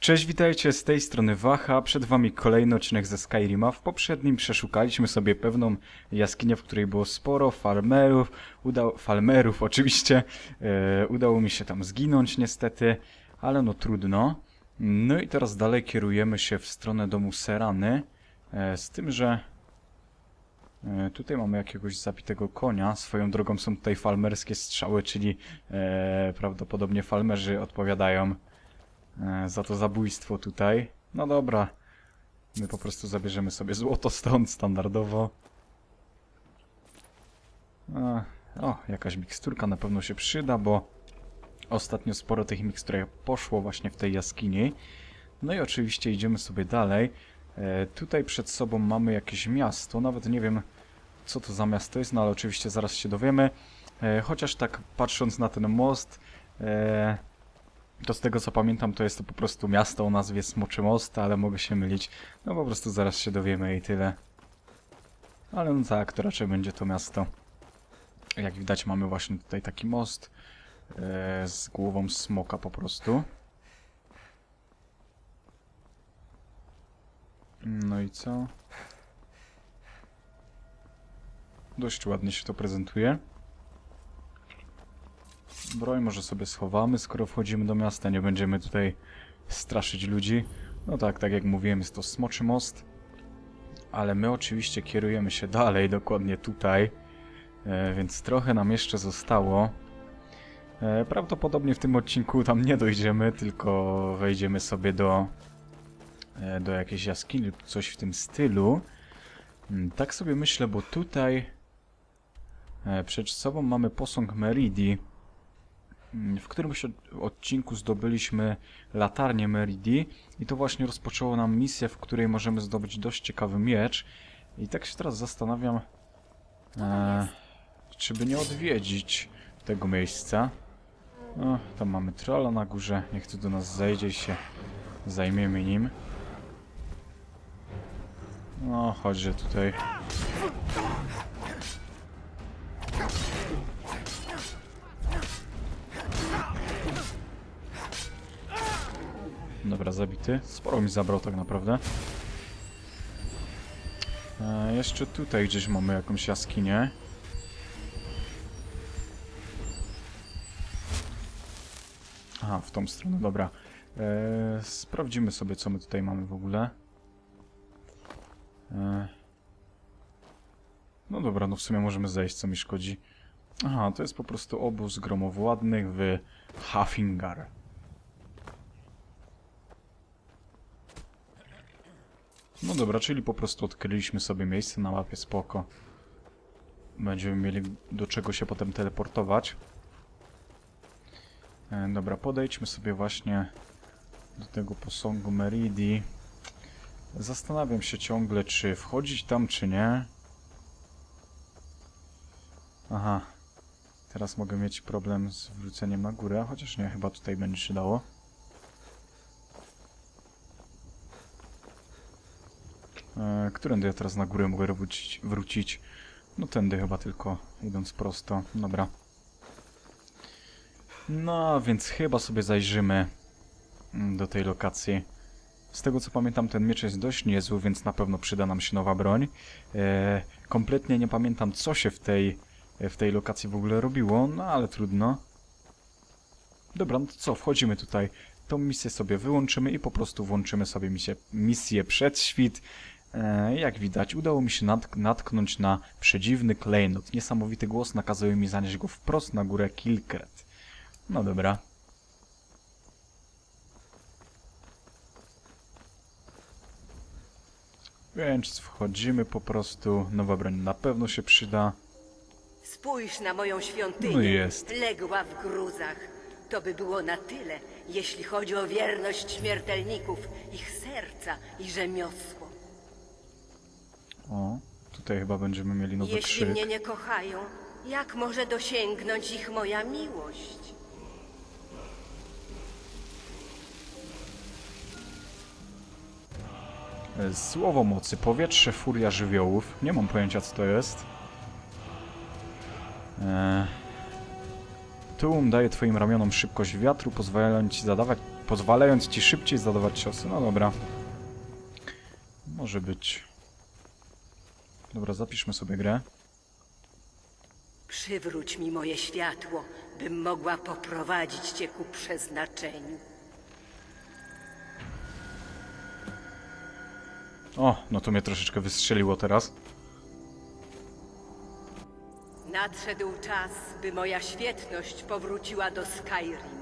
Cześć, witajcie, z tej strony Wacha, przed wami kolejny odcinek ze Skyrima. W poprzednim przeszukaliśmy sobie pewną jaskinię, w której było sporo farmerów, udał, farmerów oczywiście. E, udało mi się tam zginąć niestety, ale no trudno. No i teraz dalej kierujemy się w stronę domu Serany, e, z tym, że e, tutaj mamy jakiegoś zabitego konia. Swoją drogą są tutaj falmerskie strzały, czyli prawdopodobnie falmerzy odpowiadają za to zabójstwo tutaj. No dobra, my po prostu zabierzemy sobie złoto stąd standardowo. E, o, jakaś miksturka na pewno się przyda, bo ostatnio sporo tych mikstur poszło właśnie w tej jaskini. No i oczywiście idziemy sobie dalej. E, tutaj przed sobą mamy jakieś miasto, nawet nie wiem co to za miasto jest, no ale oczywiście zaraz się dowiemy. E, chociaż tak patrząc na ten most, e, to z tego co pamiętam, to jest to po prostu miasto o nazwie Smoczy Most, ale mogę się mylić. No po prostu zaraz się dowiemy i tyle. Ale no tak, to raczej będzie to miasto. Jak widać mamy właśnie tutaj taki most e, z głową smoka po prostu. No i co? Dość ładnie się to prezentuje. Broń może sobie schowamy, skoro wchodzimy do miasta, nie będziemy tutaj straszyć ludzi. No tak, tak jak mówiłem, jest to Smoczy Most. Ale my oczywiście kierujemy się dalej, dokładnie tutaj. E, więc trochę nam jeszcze zostało. E, prawdopodobnie w tym odcinku tam nie dojdziemy, tylko wejdziemy sobie do, e, do jakiejś jaskini lub coś w tym stylu. Mm, Tak sobie myślę, bo tutaj e, przed sobą mamy posąg Meridi. Mm, W którymś od- odcinku zdobyliśmy latarnię Meridi i to właśnie rozpoczęło nam misję, w której możemy zdobyć dość ciekawy miecz. I tak się teraz zastanawiam, e, czy by nie odwiedzić tego miejsca. O, tam mamy trolla na górze, niech tu do nas zejdzie i się zajmiemy nim. No, chodźże tutaj. Dobra, zabity. Sporo mi zabrał tak naprawdę. E, jeszcze tutaj gdzieś mamy jakąś jaskinię. Aha, w tą stronę, dobra. E, sprawdzimy sobie, co my tutaj mamy w ogóle. E, no dobra, no w sumie możemy zejść, co mi szkodzi. Aha, to jest po prostu obóz gromowładnych w Hafingar. No dobra, czyli po prostu odkryliśmy sobie miejsce na mapie, spoko. Będziemy mieli do czego się potem teleportować. E, dobra, podejdźmy sobie właśnie do tego posągu Meridi. Zastanawiam się ciągle, czy wchodzić tam, czy nie. Aha. Teraz mogę mieć problem z wróceniem na górę, chociaż nie, chyba tutaj będzie się dało. E, którędy ja teraz na górę mogę wrócić? wrócić? No tędy chyba tylko, idąc prosto. Dobra. No, więc chyba sobie zajrzymy mm, do tej lokacji. Z tego co pamiętam, ten miecz jest dość niezły, więc na pewno przyda nam się nowa broń. E, kompletnie nie pamiętam, co się w tej, w tej lokacji w ogóle robiło, no ale trudno. Dobra, no to co, wchodzimy tutaj. Tą misję sobie wyłączymy i po prostu włączymy sobie misję, misję przed świt. E, jak widać, udało mi się natk natknąć na przedziwny klejnot. Niesamowity głos nakazuje mi zanieść go wprost na górę Kilkret. No dobra. Więc wchodzimy po prostu. Nowa broń na pewno się przyda. Spójrz na moją świątynię. No jest. Legła w gruzach. To by było na tyle, jeśli chodzi o wierność śmiertelników, ich serca i rzemiosło. O, tutaj chyba będziemy mieli nowy Jeśli krzyk. mnie nie kochają, jak może dosięgnąć ich moja miłość? Słowo mocy, powietrze, furia żywiołów. Nie mam pojęcia co to jest. Eee... Tuum daje twoim ramionom szybkość wiatru, pozwalając ci zadawać pozwalając ci szybciej zadawać ciosy. No dobra. Może być. Dobra, zapiszmy sobie grę. Przywróć mi moje światło, bym mogła poprowadzić cię ku przeznaczeniu. O, no to mnie troszeczkę wystrzeliło teraz. Nadszedł czas, by moja świetność powróciła do Skyrim.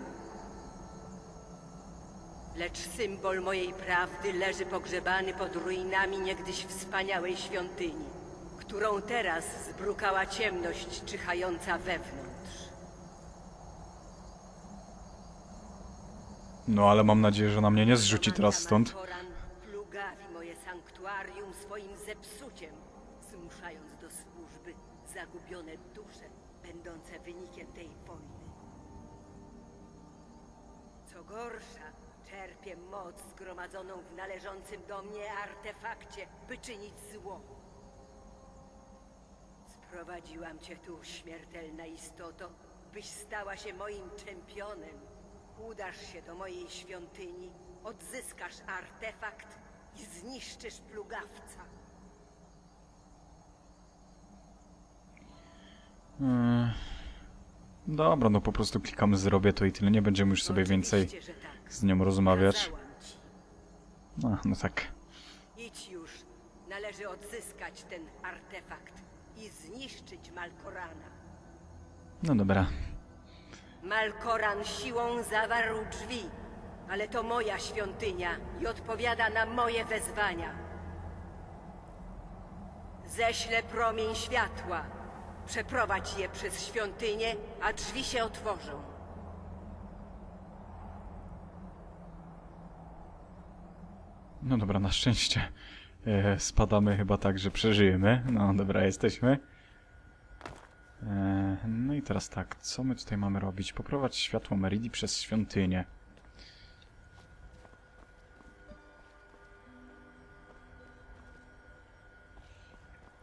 Lecz symbol mojej prawdy leży pogrzebany pod ruinami niegdyś wspaniałej świątyni, którą teraz zbrukała ciemność czyhająca wewnątrz. No ale mam nadzieję, że na mnie nie zrzuci teraz stąd. Koran plugawi moje sanktuarium swoim zepsuciem, zmuszając do służby zagubione dusze, będące wynikiem tej wojny. Co gorsza, czerpię moc zgromadzoną w należącym do mnie artefakcie, by czynić zło. Sprowadziłam cię tu, śmiertelna istoto, byś stała się moim czempionem. Udasz się do mojej świątyni, odzyskasz artefakt i zniszczysz plugawca. Yy, Dobra, no po prostu klikamy zrobię to i tyle. Nie będziemy już sobie więcej tak. z nią rozmawiać. No, no tak. Idź już. Należy odzyskać ten artefakt i zniszczyć Malkorana. No dobra. Malkoran siłą zawarł drzwi, ale to moja świątynia i odpowiada na moje wezwania. Ześlę promień światła. Przeprowadź je przez świątynię, a drzwi się otworzą. No dobra, na szczęście e, spadamy chyba tak, że przeżyjemy. No dobra, jesteśmy. E, no i teraz tak, co my tutaj mamy robić? Poprowadź światło Meridi przez świątynię.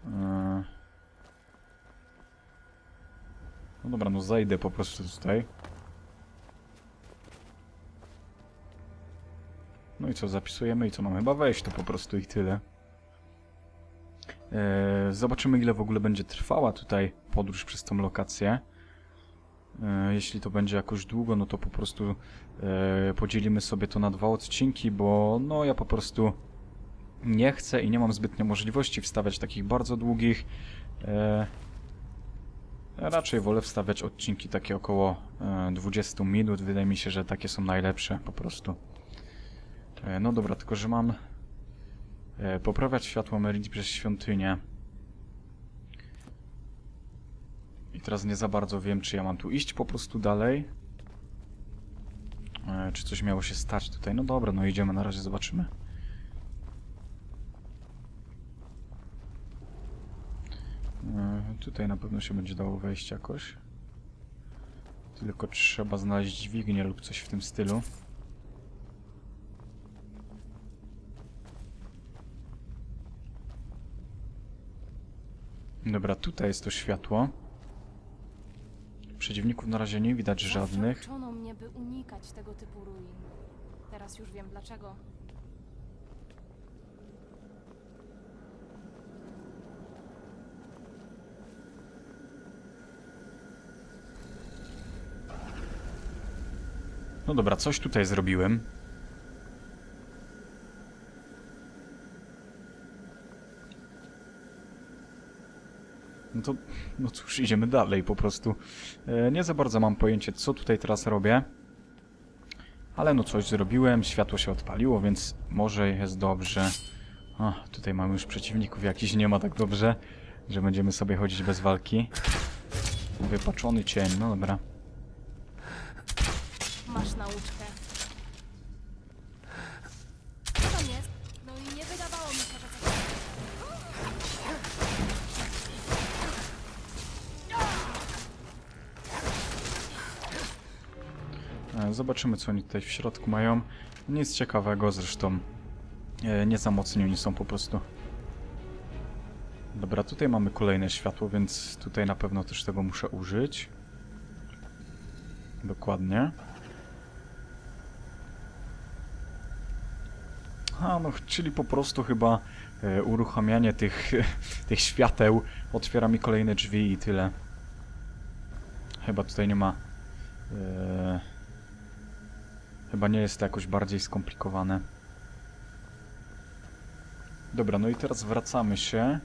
E, no dobra, no zajdę po prostu tutaj. No i co, zapisujemy i co mamy? Chyba wejść to po prostu i tyle. Eee, zobaczymy ile w ogóle będzie trwała tutaj podróż przez tą lokację. Eee, jeśli to będzie jakoś długo, no to po prostu eee, podzielimy sobie to na dwa odcinki, bo no ja po prostu nie chcę i nie mam zbytnio możliwości wstawiać takich bardzo długich. Raczej wolę wstawiać odcinki takie około e, 20 minut. Wydaje mi się, że takie są najlepsze po prostu. E, No dobra, tylko że mam e, poprawiać światło Meridi przez świątynię. I teraz nie za bardzo wiem, czy ja mam tu iść po prostu dalej. E, Czy coś miało się stać tutaj? No dobra, no idziemy, na razie zobaczymy. E, Tutaj na pewno się będzie dało wejść jakoś. Tylko trzeba znaleźć dźwignię lub coś w tym stylu. Dobra, tutaj jest to światło. Przeciwników na razie nie widać Zawsze żadnych. uczono mnie, by unikać tego typu ruin. Teraz już wiem dlaczego. No dobra, coś tutaj zrobiłem. No to, no cóż, idziemy dalej po prostu. E, nie za bardzo mam pojęcie, co tutaj teraz robię. Ale no coś zrobiłem, światło się odpaliło, więc może jest dobrze. O, tutaj mamy już przeciwników, jakiś nie ma tak dobrze, że będziemy sobie chodzić bez walki. Wypaczony cień, no dobra. Masz nauczkę. Zobaczymy, co oni tutaj w środku mają. Nic ciekawego, zresztą e, nie za mocni oni są po prostu. Dobra, tutaj mamy kolejne światło, więc tutaj na pewno też tego muszę użyć. Dokładnie. A no, czyli po prostu chyba e, uruchamianie tych, tych świateł otwiera mi kolejne drzwi i tyle. Chyba tutaj nie ma... E, chyba nie jest to jakoś bardziej skomplikowane. Dobra, no i teraz wracamy się.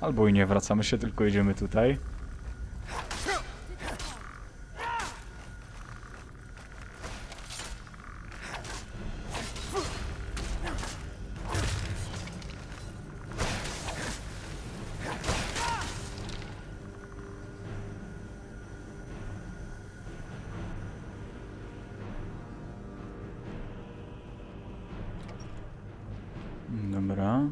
Albo i nie wracamy się, tylko idziemy tutaj. Dobra.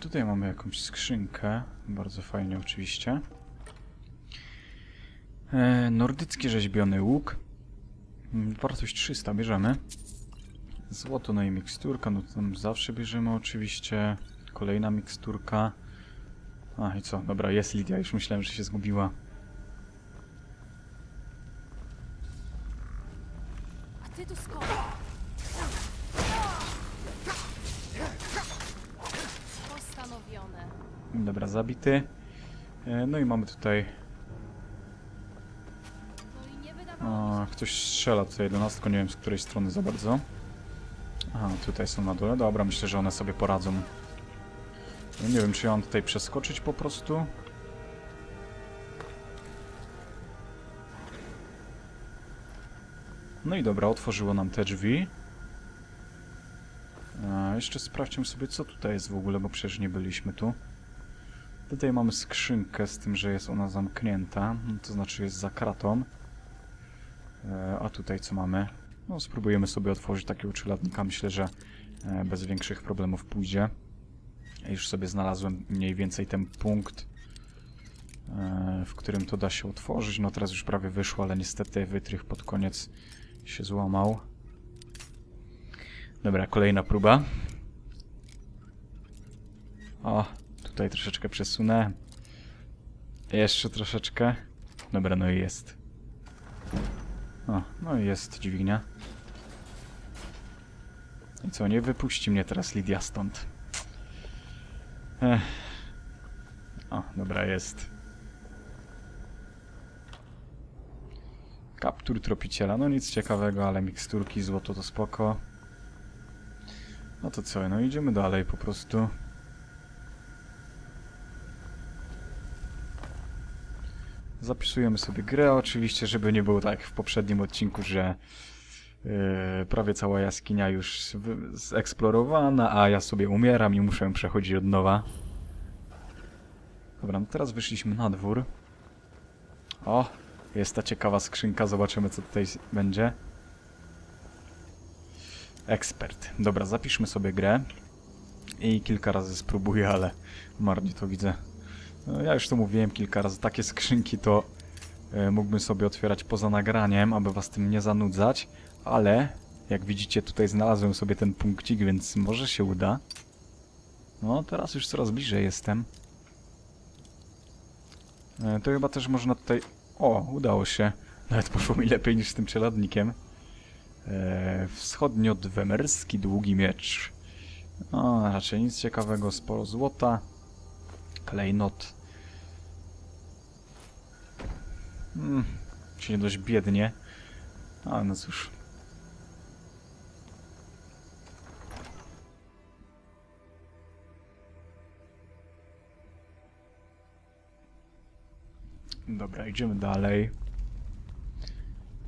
Tutaj mamy jakąś skrzynkę. Bardzo fajnie oczywiście. E, nordycki rzeźbiony łuk. Mm, Wartość 300 bierzemy. Złoto, no i miksturka, no to tam zawsze bierzemy oczywiście. Kolejna miksturka. A i co? Dobra, jest Lidia, już myślałem, że się zgubiła. A ty tu skąd? Postanowione. Dobra, zabity. E, No i mamy tutaj... O, ktoś strzela tutaj do nas, tylko nie wiem z której strony za bardzo. Aha, tutaj są na dole. Dobra, myślę, że one sobie poradzą. Nie wiem, czy ja mam tutaj przeskoczyć po prostu. No i dobra, otworzyło nam te drzwi. A, jeszcze sprawdźmy sobie, co tutaj jest w ogóle, bo przecież nie byliśmy tu. Tutaj mamy skrzynkę z tym, że jest ona zamknięta, to znaczy jest za kratą. E, A tutaj co mamy? No spróbujemy sobie otworzyć takiego czeladnika. Myślę, że e, bez większych problemów pójdzie. Już sobie znalazłem mniej więcej ten punkt, e, w którym to da się otworzyć. No teraz już prawie wyszło, ale niestety wytrych pod koniec się złamał. Dobra, kolejna próba. O, tutaj troszeczkę przesunę. Jeszcze troszeczkę. Dobra, no i jest. O, no i jest dźwignia. I co, nie wypuści mnie teraz Lidia stąd. Ech. O, dobra, jest. Kaptur tropiciela, no nic ciekawego, ale miksturki, złoto to spoko. No to co, no idziemy dalej po prostu. Zapisujemy sobie grę oczywiście, żeby nie było tak jak w poprzednim odcinku, że yy, prawie cała jaskinia już zeksplorowana, a ja sobie umieram i muszę przechodzić od nowa. Dobra, no teraz wyszliśmy na dwór. O, jest ta ciekawa skrzynka, zobaczymy co tutaj będzie. Ekspert. Dobra, zapiszmy sobie grę. I kilka razy spróbuję, ale marnie to widzę. No, ja już to mówiłem kilka razy, takie skrzynki to e, mógłbym sobie otwierać poza nagraniem, aby was tym nie zanudzać, ale jak widzicie tutaj znalazłem sobie ten punkcik, więc może się uda. No, teraz już coraz bliżej jestem. E, to chyba też można tutaj... O, udało się. Nawet poszło mi lepiej niż z tym czeladnikiem. E, Wschodnio-dwemerski długi miecz. O, raczej nic ciekawego, sporo złota. Klejnot. Hmm, czyli dość biednie. A no cóż. Dobra, idziemy dalej.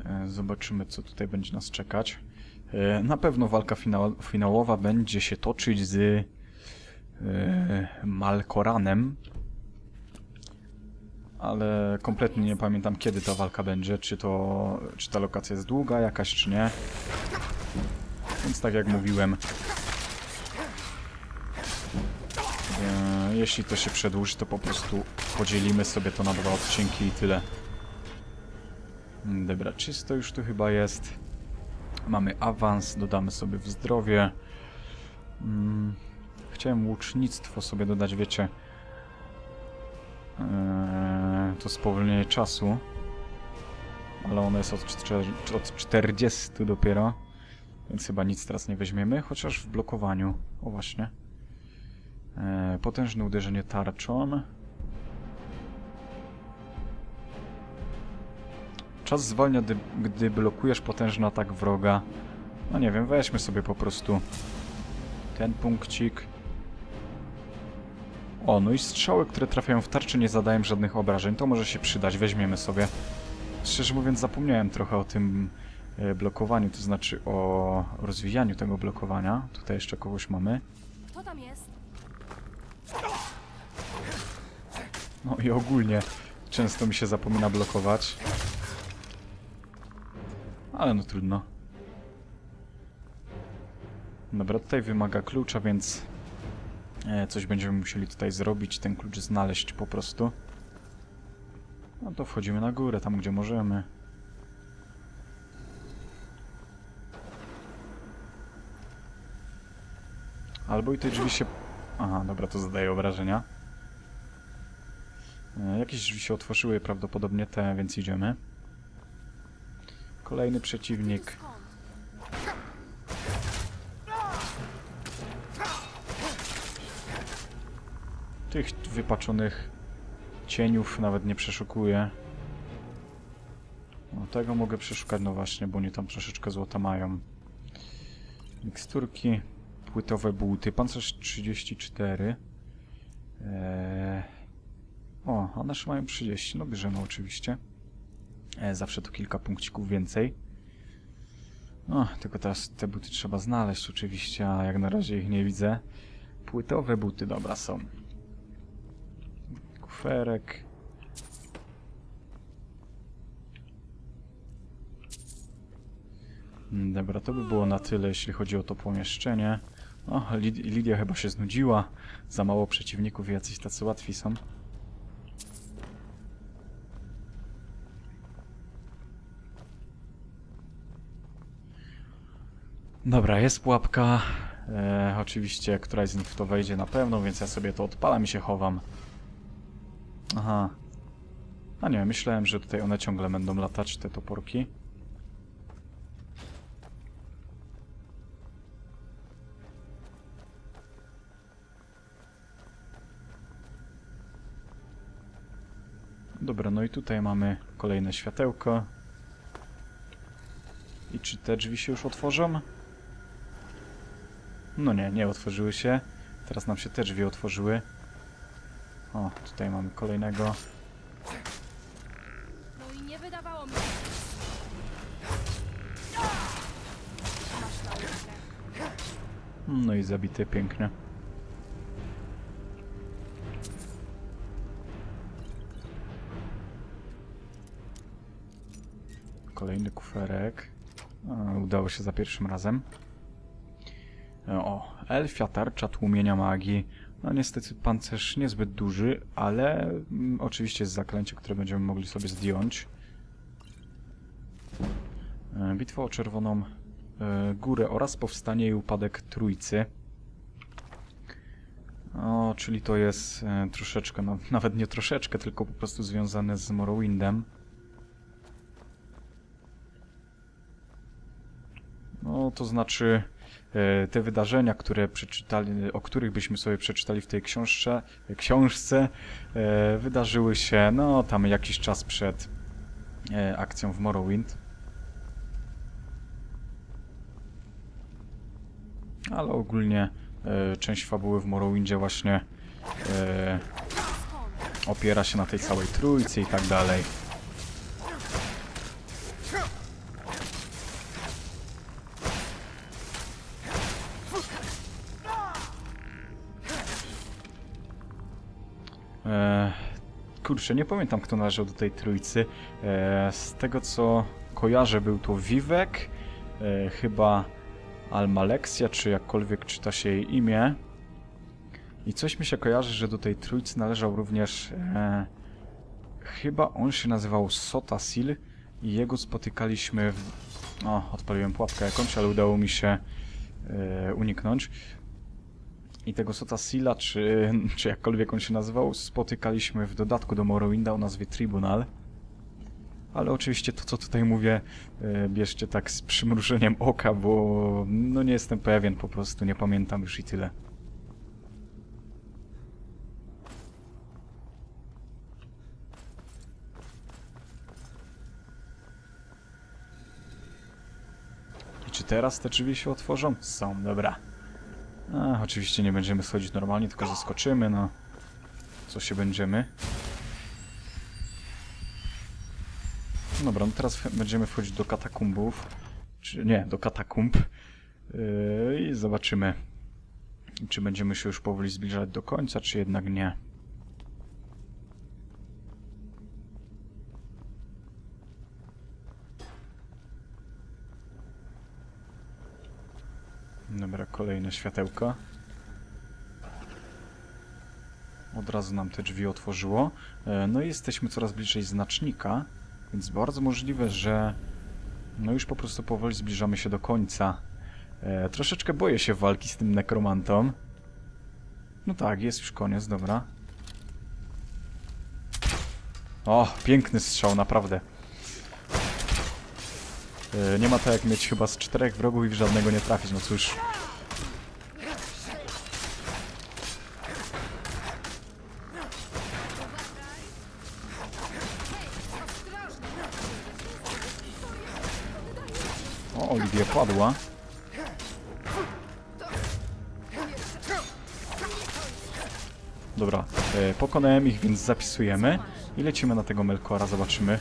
E, Zobaczymy, co tutaj będzie nas czekać. E, Na pewno walka finał, finałowa będzie się toczyć z Malkoranem. Ale kompletnie nie pamiętam, kiedy ta walka będzie. Czy to. Czy ta lokacja jest długa jakaś, czy nie. Więc tak jak mówiłem. E, jeśli to się przedłuży, to po prostu podzielimy sobie to na dwa odcinki i tyle. Dobra, czysto już tu chyba jest. Mamy awans, dodamy sobie w zdrowie. Mm, chciałem łucznictwo sobie dodać, wiecie. Eee, to spowolnienie czasu. Ale ono jest od, od 40 dopiero. Więc chyba nic teraz nie weźmiemy, chociaż w blokowaniu. O właśnie. E, potężne uderzenie tarczą. Czas zwalnia, gdy, gdy blokujesz potężny atak wroga. No nie wiem, weźmy sobie po prostu ten punkcik. O, no i strzały, które trafiają w tarczę nie zadają żadnych obrażeń. To może się przydać, weźmiemy sobie. Szczerze mówiąc zapomniałem trochę o tym e, blokowaniu, to znaczy o rozwijaniu tego blokowania. Tutaj jeszcze kogoś mamy. Kto tam jest? No i ogólnie często mi się zapomina blokować. Ale no trudno. Dobra, tutaj wymaga klucza, więc coś będziemy musieli tutaj zrobić, ten klucz znaleźć po prostu. No to wchodzimy na górę, tam gdzie możemy. Albo i te drzwi się... Aha, dobra, to zadaje obrażenia. E, Jakieś drzwi się otworzyły, prawdopodobnie te, więc idziemy. Kolejny przeciwnik. Tych wypaczonych cieniów nawet nie przeszukuję. No, tego mogę przeszukać, no właśnie, bo oni tam troszeczkę złota mają. Miksturki, płytowe buty, pancerz 34. Eee... O, a nasze mają 30, no bierzemy oczywiście. E, zawsze to kilka punkcików więcej. O, tylko teraz te buty trzeba znaleźć oczywiście, a jak na razie ich nie widzę. Płytowe buty, dobra, są. Kuferek. Mm, Dobra, to by było na tyle, jeśli chodzi o to pomieszczenie. O, Lid- Lidia chyba się znudziła. Za mało przeciwników i jacyś tacy łatwi są. Dobra, jest pułapka. E, oczywiście któraś z nich w to wejdzie na pewno, więc ja sobie to odpalam i się chowam. Aha. A nie, myślałem, że tutaj one ciągle będą latać, te toporki. Dobra, no i tutaj mamy kolejne światełko. I czy te drzwi się już otworzą? No nie, nie otworzyły się. Teraz nam się te drzwi otworzyły. O, tutaj mamy kolejnego. No i nie wydawało mi się. Masz nauczkę. No i zabity pięknie. Kolejny kuferek. A, udało się za pierwszym razem. E, O, elfia tarcza tłumienia magii. No niestety pancerz niezbyt duży, ale mm, oczywiście jest zaklęcie, które będziemy mogli sobie zdjąć. E, Bitwa o czerwoną e, górę oraz powstanie i upadek trójcy. O, czyli to jest e, troszeczkę, no, nawet nie troszeczkę, tylko po prostu związane z Morrowindem. No, to znaczy te wydarzenia, które przeczytali, o których byśmy sobie przeczytali w tej książce, książce e, wydarzyły się, no, tam jakiś czas przed e, akcją w Morrowind. Ale ogólnie e, część fabuły w Morrowindzie właśnie e, opiera się na tej całej trójcy i tak dalej. Kurczę, nie pamiętam kto należał do tej trójcy. E, z tego co kojarzę był to Vivek, e, chyba Almalexia, czy jakkolwiek czyta się jej imię. I coś mi się kojarzy, że do tej trójcy należał również... E, chyba on się nazywał Sotasil i jego spotykaliśmy w... O, odpaliłem pułapkę jakąś, ale udało mi się e, uniknąć. I tego Sota Silla, czy, czy jakkolwiek on się nazywał, spotykaliśmy w dodatku do Morrowinda o nazwie Tribunal. Ale oczywiście to, co tutaj mówię, e, bierzcie tak z przymrużeniem oka, bo no nie jestem pewien, po prostu nie pamiętam już i tyle. I czy teraz te drzwi się otworzą? Są, dobra. A, oczywiście nie będziemy schodzić normalnie, tylko zaskoczymy, no. Co się będziemy? Dobra, no teraz będziemy wchodzić do katakumbów. Czy nie, do katakumb. Yy, I zobaczymy, czy będziemy się już powoli zbliżać do końca, czy jednak nie. Dobra, kolejne światełka. Od razu nam te drzwi otworzyło. E, No i jesteśmy coraz bliżej znacznika, więc bardzo możliwe, że no już po prostu powoli zbliżamy się do końca. E, troszeczkę boję się walki z tym nekromantą. No tak, jest już koniec, dobra. O, piękny strzał, naprawdę. E, nie ma tak jak mieć chyba z czterech wrogów i w żadnego nie trafić, no cóż. Oliwia padła. Dobra, e, pokonałem ich, więc zapisujemy i lecimy na tego Melkora, zobaczymy.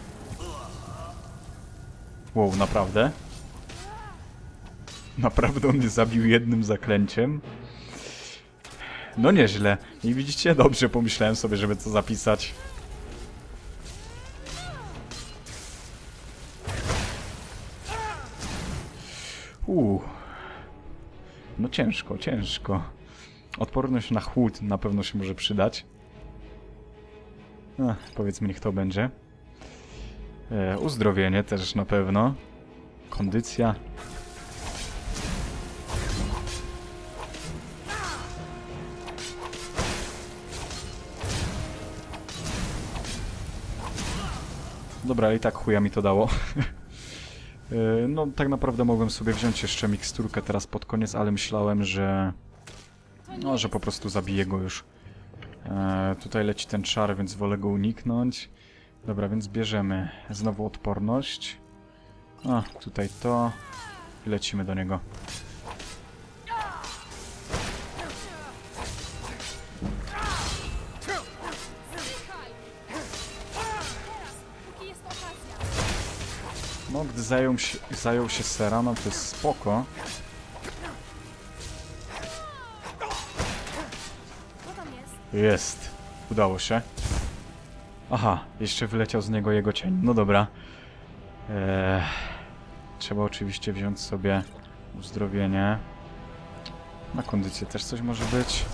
Wow, naprawdę? Naprawdę on mnie zabił jednym zaklęciem? No nieźle. I widzicie, dobrze pomyślałem sobie, żeby to zapisać. Uuu. No ciężko, ciężko. Odporność na chłód na pewno się może przydać. Ech, powiedzmy, niech to będzie. E, uzdrowienie też na pewno. Kondycja. Dobra, i tak chuja mi to dało. E, No, tak naprawdę mogłem sobie wziąć jeszcze miksturkę teraz pod koniec, ale myślałem, że... No, że po prostu zabiję go już. E, tutaj leci ten czar, więc wolę go uniknąć. Dobra, więc bierzemy znowu odporność. A, tutaj to. I lecimy do niego. No, gdy zajął się, zajął się to jest spoko. Jest. Udało się. Aha, jeszcze wyleciał z niego jego cień. No dobra. Eee, trzeba oczywiście wziąć sobie uzdrowienie. Na kondycję też coś może być.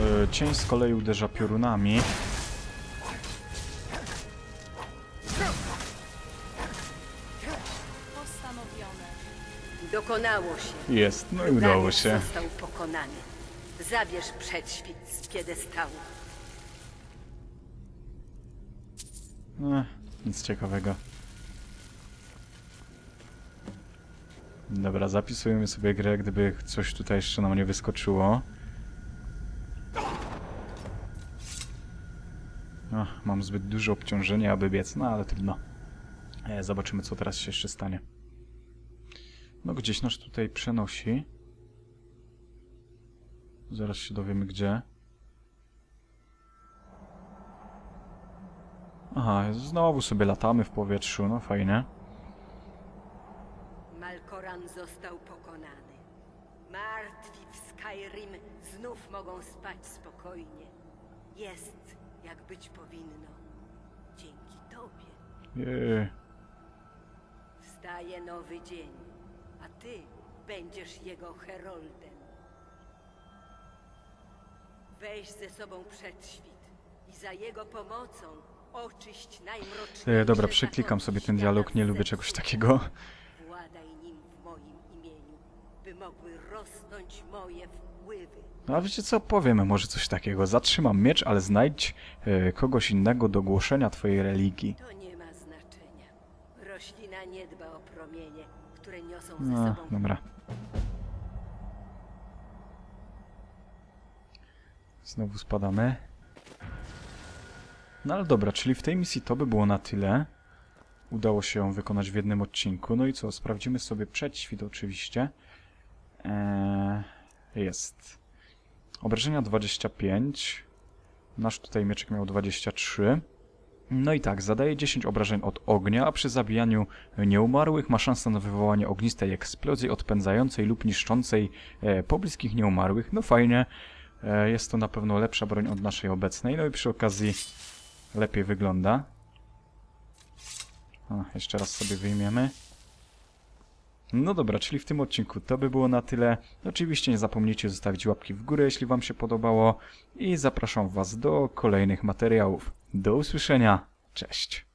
Eee, cień z kolei uderza piorunami. Dokonało się. Jest, no i udało Dariusz się. został pokonany. Zabierz przedświt z piedestału. Eh, nic ciekawego. Dobra, zapisujemy sobie grę, gdyby coś tutaj jeszcze nam nie wyskoczyło. No, mam zbyt duże obciążenie, aby biec, no ale trudno. E, zobaczymy, co teraz się jeszcze stanie. No, gdzieś nas tutaj przenosi. Zaraz się dowiemy, gdzie. Aha, znowu sobie latamy w powietrzu, no fajnie. Malkoran został pokonany. Martwi w Skyrim znów mogą spać spokojnie. Jest, jak być powinno. Dzięki tobie Jej. wstaje nowy dzień, a ty będziesz jego heroldem. Weź ze sobą przedświt i za jego pomocą oczyść najmroczniejsze E, dobra, przeklikam sobie ten dialog, nie lubię czegoś takiego. Władaj nim by mogły rosnąć moje wpływy. No a wiecie co, powiemy może coś takiego. Zatrzymam miecz, ale znajdź e, kogoś innego do głoszenia twojej religii. To nie ma znaczenia. Roślina nie dba o promienie, które niosą ze No, sobą dobra. Znowu spadamy. No ale dobra, czyli w tej misji to by było na tyle. Udało się ją wykonać w jednym odcinku. No i co, sprawdzimy sobie przedświt oczywiście. Eee, jest. Obrażenia 25. Nasz tutaj mieczek miał 23. No i tak, zadaje 10 obrażeń od ognia, a przy zabijaniu nieumarłych ma szansę na wywołanie ognistej eksplozji odpędzającej lub niszczącej e, pobliskich nieumarłych. No fajnie, e, jest to na pewno lepsza broń od naszej obecnej, no i przy okazji lepiej wygląda. O, jeszcze raz sobie wyjmiemy. No dobra, czyli w tym odcinku to by było na tyle. Oczywiście nie zapomnijcie zostawić łapki w górę, jeśli Wam się podobało i zapraszam Was do kolejnych materiałów. Do usłyszenia, cześć!